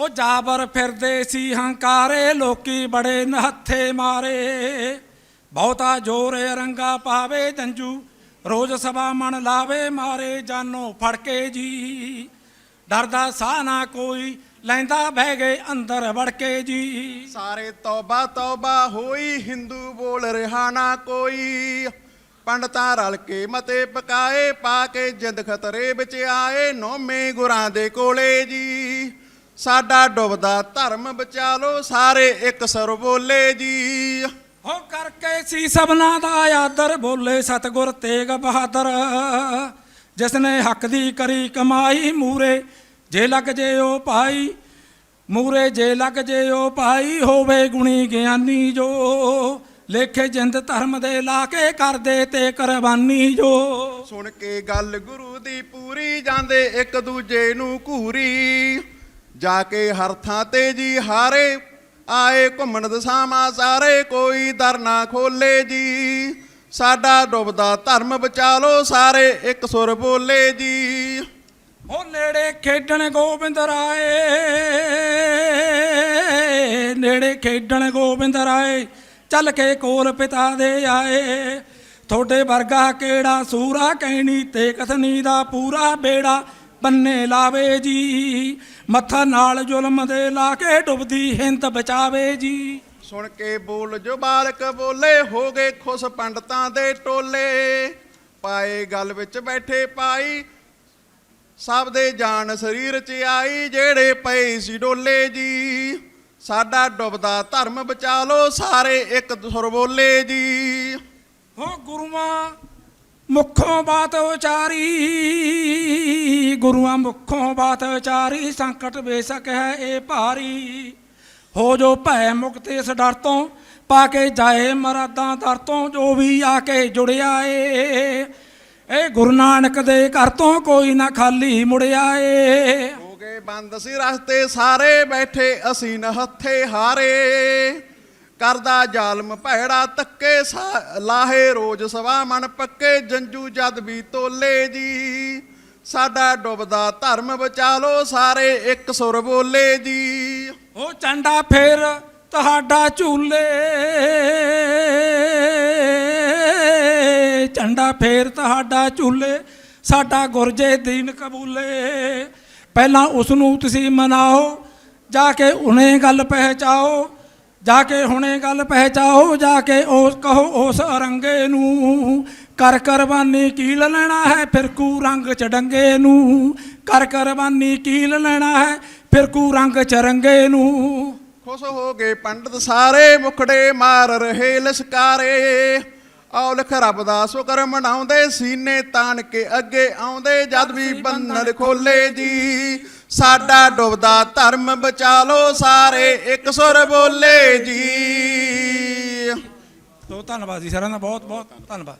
ਉਹ ਜਾਬਰ ਫਿਰਦੇ ਸੀ ਹੰਕਾਰੇ, ਲੋਕੀ ਬੜੇ ਨਹੱਥੇ ਮਾਰੇ। ਬਹੁਤਾ ਜ਼ੋਰ ਰੰਗਾ ਪਾਵੇ ਜੰਜੂ, ਰੋਜ਼ ਸਭਾ ਮਨ ਲਾਵੇ ਮਾਰੇ, ਜਾਨੋ ਫੜ ਕੇ ਜੀ। ਡਰਦਾ ਸਾਹ ਨਾ ਕੋਈ, ਲੈਂਦਾ ਬਹਿ ਗਏ ਅੰਦਰ ਵੜ ਕੇ ਜੀ। ਸਾਰੇ ਤੌਬਾ ਤੌਬਾ ਹੋਈ, ਹਿੰਦੂ ਬੋਲ ਰਿਹਾ ਨਾ ਕੋਈ। ਪੰਡਤਾਂ ਰਲ ਕੇ ਮਤੇ ਪਕਾਏ, ਪਾ ਕੇ ਜਿੰਦ ਖਤਰੇ ਵਿੱਚ ਆਏ, ਨੌਵੇਂ ਗੁਰਾਂ ਦੇ ਕੋਲੇ ਜੀ। ਸਾਡਾ ਡੁੱਬਦਾ ਧਰਮ ਬਚਾ ਲੋ ਸਾਰੇ ਇੱਕ ਸਰ ਬੋਲੇ ਜੀ। ਹੋ ਕਰਕੇ ਸੀ ਸਭਨਾ ਦਾ ਆਦਰ ਬੋਲੇ ਸਤਗੁਰ ਤੇਗ ਬਹਾਦਰ। ਜਿਸ ਨੇ ਹੱਕ ਦੀ ਕਰੀ ਕਮਾਈ ਮੂਰੇ ਜੇ ਲੱਗ ਜੇ ਉਹ ਭਾਈ ਮੂਰੇ ਜੇ ਲੱਗ ਜੇ ਉਹ ਭਾਈ ਹੋਵੇ ਗੁਣੀ ਗਿਆਨੀ ਜੋ। ਲੇਖੇ ਜਿੰਦ ਧਰਮ ਦੇ ਲਾ ਕੇ ਕਰਦੇ ਤੇ ਕੁਰਬਾਨੀ ਜੋ। ਸੁਣ ਕੇ ਗੱਲ ਗੁਰੂ ਦੀ ਪੂਰੀ ਜਾਂਦੇ ਇੱਕ ਦੂਜੇ ਨੂੰ ਘੂਰੀ। ਜਾ ਕੇ ਹਰ ਥਾਂ ਤੇ ਜੀ ਹਾਰੇ, ਆਏ ਘੁੰਮਣ ਦਸਾਵਾਂ ਸਾਰੇ, ਕੋਈ ਦਰ ਨਾ ਖੋਲੇ ਜੀ। ਸਾਡਾ ਡੁੱਬਦਾ ਧਰਮ ਬਚਾ ਲੋ ਸਾਰੇ, ਇੱਕ ਸੁਰ ਬੋਲੇ ਜੀ। ਉਹ ਨੇੜੇ ਖੇਡਣ ਗੋਬਿੰਦ ਰਾਏ, ਨੇੜੇ ਖੇਡਣ ਗੋਬਿੰਦ ਰਾਏ, ਚੱਲ ਕੇ ਕੋਲ ਪਿਤਾ ਦੇ ਆਏ। ਤੁਹਾਡੇ ਵਰਗਾ ਕਿਹੜਾ ਸੂਰਾ, ਕਹਿਣੀ ਤੇ ਕਥਨੀ ਦਾ ਪੂਰਾ ਬੇੜਾ ਬੰਨੇ ਲਾਵੇ ਜੀ। ਮੱਥਾ ਨਾਲ ਜ਼ੁਲਮ ਦੇ ਲਾ ਕੇ ਡੁੱਬਦੀ ਹਿੰਦ ਬਚਾਵੇ ਜੀ। ਸੁਣ ਕੇ ਬੋਲ ਜੋ ਬਾਲਕ ਬੋਲੇ ਹੋ ਗਏ ਖੁਸ਼ ਪੰਡਤਾਂ ਦੇ ਟੋਲੇ। ਪਾਏ ਗੱਲ ਵਿੱਚ ਬੈਠੇ ਪਾਈ ਸਭ ਦੇ ਜਾਨ ਸਰੀਰ ਚ ਆਈ ਜਿਹੜੇ ਪਏ ਸੀ ਡੋਲੇ ਜੀ। ਸਾਡਾ ਡੁੱਬਦਾ ਧਰਮ ਬਚਾ ਲੋ ਸਾਰੇ ਇੱਕ ਸੁਰ ਬੋਲੇ ਜੀ। ਹੋ ਗੁਰੂਆਂ ਮੁਖੋਂ ਬਾਤ ਉਚਾਰੀ, ਗੁਰੂਆਂ ਮੁਖੋਂ ਬਾਤ ਉਚਾਰੀ, ਸੰਕਟ ਬੇਸਕ ਹੈ ਇਹ ਭਾਰੀ। ਹੋ ਜੋ ਭੈ ਮੁਕਤ ਇਸ ਡਰ ਤੋਂ, ਪਾ ਕੇ ਜਾਏ ਮਰਾਦਾਂ ਦਰ ਤੋਂ, ਜੋ ਵੀ ਆ ਕੇ ਜੁੜਿਆ ਏ। ਇਹ ਗੁਰੂ ਨਾਨਕ ਦੇ ਘਰ ਤੋਂ ਕੋਈ ਨਾ ਖਾਲੀ ਮੁੜਿਆ ਏ। ਹੋ ਗਏ ਬੰਦ ਸੀ ਰਸਤੇ ਸਾਰੇ ਬੈਠੇ, ਅਸੀਂ ਨਹੱਥੇ ਹਾਰੇ। ਕਰਦਾ ਜ਼ਾਲਮ, ਭੈੜਾ ਤੱਕੇ ਲਾਹੇ ਰੋਜ਼ ਸਵਾ ਮਨ ਪੱਕੇ, ਜੰਜੂ ਜਦ ਵੀ ਤੋਲੇ ਜੀ। ਸਾਡਾ ਡੁੱਬਦਾ ਧਰਮ ਬਚਾ ਲੋ ਸਾਰੇ, ਇੱਕ ਸੁਰ ਬੋਲੇ ਜੀ। ਉਹ ਚੰਡਾ ਫੇਰ ਤੁਹਾਡਾ ਝੂਲੇ। ਚੰਡਾ ਫੇਰ ਤੁਹਾਡਾ ਝੂਲੇ, ਸਾਡਾ ਗੁਰਜੇ ਦੀਨ ਕਬੂਲੇ। ਪਹਿਲਾਂ ਉਸ ਨੂੰ ਤੁਸੀਂ ਮਨਾਓ, ਜਾ ਕੇ ਉਹਨੇ ਗੱਲ ਪਹਿਚਾਓ। ਜਾ ਕੇ ਹੁਣੇ ਗੱਲ ਪਹਿਚਾਓ ਜਾ ਕੇ ਉਸ ਕਹੋ ਉਸ ਅਰੰਗੇ ਨੂੰ ਕਰ ਕੁਰਬਾਨੀ ਕੀਲ ਲੈਣਾ ਹੈ ਫਿਰਕੂ ਰੰਗ ਚੜੰਗੇ ਨੂੰ ਕਰ ਕੁਰਬਾਨੀ ਕੀਲ ਲੈਣਾ ਹੈ ਫਿਰਕੂ ਰੰਗ ਚਰੰਗੇ ਨੂੰ। ਖੁਸ਼ ਹੋ ਗਏ ਪੰਡਤ ਸਾਰੇ ਮੁਖੜੇ ਮਾਰ ਰਹੇ ਲਸ਼ਕਾਰੇ। ਔਲਖ ਰੱਬ ਦਾ ਸ਼ੁਕਰ ਮਨਾਉਂਦੇ ਸੀਨੇ ਤਾਣ ਕੇ ਅੱਗੇ ਆਉਂਦੇ ਜਦ ਵੀ ਬੰਨਣ ਖੋਲੇ ਜੀ। ਸਾਡਾ ਡੁੱਬਦਾ ਧਰਮ ਬਚਾ ਲੋ ਸਾਰੇ, ਇੱਕ ਸੁਰ ਬੋਲੇ ਜੀ। ਤੋ ਧੰਨਵਾਦ ਜੀ ਸਾਰਿਆਂ ਦਾ ਬਹੁਤ ਬਹੁਤ ਧੰਨਵਾਦ।